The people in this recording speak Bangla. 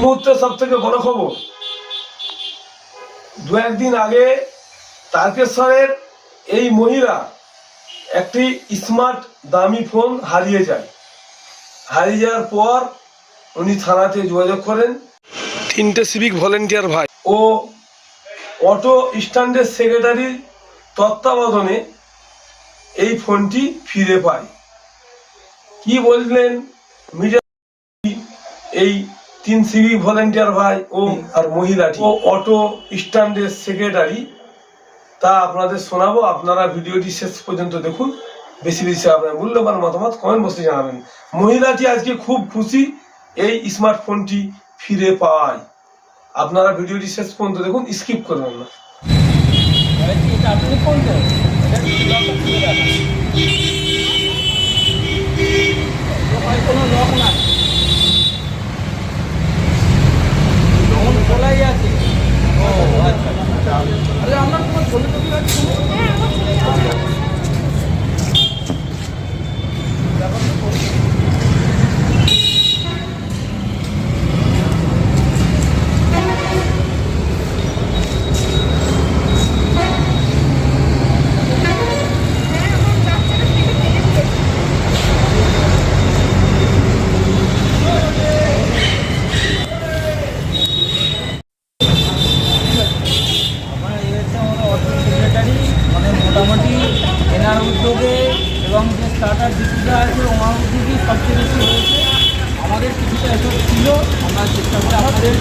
মুহূর্তে বড় খবর, দু একদিন আগে তারকেশ্বরের এই মহিলা একটি স্মার্ট, দামি ফোন হারিয়ে যায়। হারিয়ে যাওয়ার পর উনি থানাতে যোগাযোগ করেন। তিনটে সিভিক ভলেন্টিয়ার ভাই ও অটো স্ট্যান্ডের সেক্রেটারির তত্ত্বাবধানে এই ফোনটি ফিরে পায়। কি বললেন মিডিয়া এই তিন সিভিক ভলেন্টিয়ার ভাই ও আর মহিলাটি ও অটো স্ট্যান্ডের সেক্রেটারি। তা আপনাদের শোনাবো আপনারা ভিডিওটি শেষ পর্যন্ত দেখুন। বেশি বেশি আপনার মূল্যবান মতামত কমেন্ট বসে জানাবেন। মহিলাটি আজকে খুব খুশি এই স্মার্টফোনটি ফিরে পাওয়ায় আপনারা ভিডিওটি শেষ পর্যন্ত দেখুন স্কিপ করবেন না এটা কি এটা আপনি ফোন তো এটা কি লকটা খুলে রাখা ওখানে কোনো লক নাই ফোন খোলাই আছে ও আচ্ছা আরে আপনার তোমার ছবি টবি আছে আমার এই হচ্ছে আমাদের অটো সেক্রেটারি মোটামুটি এনার উদ্যোগে এবং যে স্টার্টার ডিসিটা আছে, ওনার উদ্যোগে সবচেয়ে বেশি হয়েছে। আমাদের কিছুটা এসব ছিল, আমরা চেষ্টা করে আপনাদের